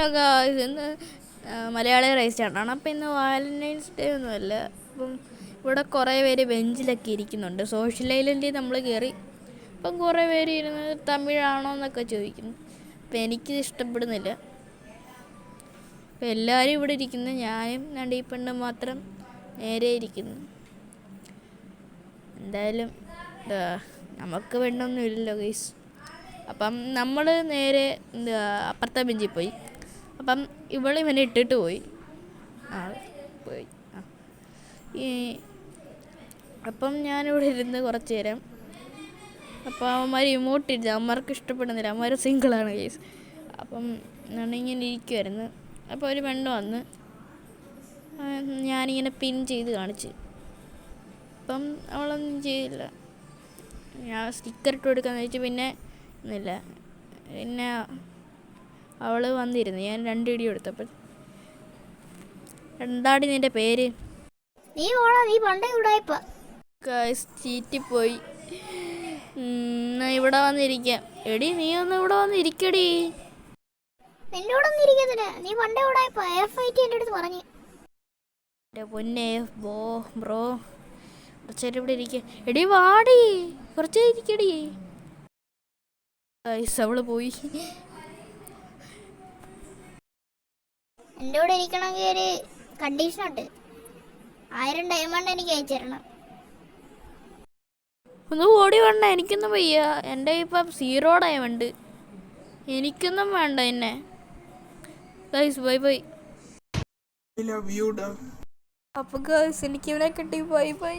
Hello ഇന്ന് Malayali rice അപ്പം ഇന്ന് വാലന്റൈൻസ് ഡേ ഒന്നുമല്ല അപ്പം ഇവിടെ കുറേ പേര് ബെഞ്ചിലൊക്കെ ഇരിക്കുന്നുണ്ട്. സോഷ്യൽ ഐലൻഡിൽ നമ്മൾ കയറി അപ്പം കുറേ പേര് ഇരുന്ന് തമിഴാണോ എന്നൊക്കെ ചോദിക്കുന്നു അപ്പം എനിക്ക് ഇഷ്ടപ്പെടുന്നില്ല. അപ്പം എല്ലാവരും ഇവിടെ ഇരിക്കുന്നു. ഞാനും രണ്ട് ഈ പെണ്ണും മാത്രം നേരെ ഇരിക്കുന്നു. എന്തായാലും എന്താ നമുക്ക് വേണ്ടൊന്നും ഇല്ലല്ലോ ഗൈസ്. അപ്പം നമ്മൾ നേരെ എന്താ അപ്പുറത്തെ ബെഞ്ചിൽ പോയി. അപ്പം ഇവൾ ഇവനെ ഇട്ടിട്ട് പോയി. പോയി. ഈ അപ്പം ഞാനിവിടെ ഇരുന്ന് കുറച്ച് നേരം അപ്പോൾ അവന്മാർ ഇമോട്ട് ഇരുന്ന് അവന്മാർക്ക് ഇഷ്ടപ്പെടുന്നില്ല. അവന്മാർ സിംഗിളാണ് കേസ് അപ്പം ഇങ്ങനെ ഇരിക്കുമായിരുന്നു അപ്പോൾ ഒരു പെണ്ണ് വന്ന് ഞാനിങ്ങനെ പിൻ ചെയ്ത് കാണിച്ച്. അപ്പം അവളൊന്നും ചെയ്തില്ല. ഞാൻ സ്റ്റിക്കർ ഇട്ട് കൊടുക്കാന്ന് ചോദിച്ചു പിന്നെ ഒന്നുമില്ല. പിന്നെ അവൾ വന്നിരുന്നു. ഞാൻ രണ്ടിടി കൊടുത്തപ്പോൾ. എന്താടി നിന്റെ പേര്? നീ പോടാ നീ പണ്ടേ ഉടായിപ്പ ഗായ്സ് ചീറ്റിപ്പോയി. എന്നാ ഇവിടെ വന്നിരിക്കാം. എടി നീ ഒന്ന് ഇവിടെ വന്നിരിക്കടി ഇരിക്കത്തില്ല നീ പണ്ടേ എഫ് ഐ ടി എന്റെ അടുത്ത് പറഞ്ഞു. എന്റെ പൊന്നെ ബോ ബ്രോ. കുറച്ചേരം ഇവിടെ ഇരിക്കുക എടി വാടി. കുറച്ചേ ഇരിക്കടി. അവൾ പോയി. എന്റെ കൂടെ ഇരിക്കണമെങ്കിൽ ഒരു കണ്ടീഷൻ ഉണ്ട്. ആയിരം ഡയമണ്ട് എനിക്ക് അയച്ചു തരണം. ഒന്ന് ഓടി വേണ്ട എനിക്കൊന്നും വയ്യ. എന്റെ ഇപ്പം സീറോ ഡയമണ്ട് എനിക്കൊന്നും വേണ്ട എന്നെ. Guys bye bye love you, da. അപ്പോൾ ഗേൾസ് എനിക്ക് ഇവനെ കിട്ടി. Bye bye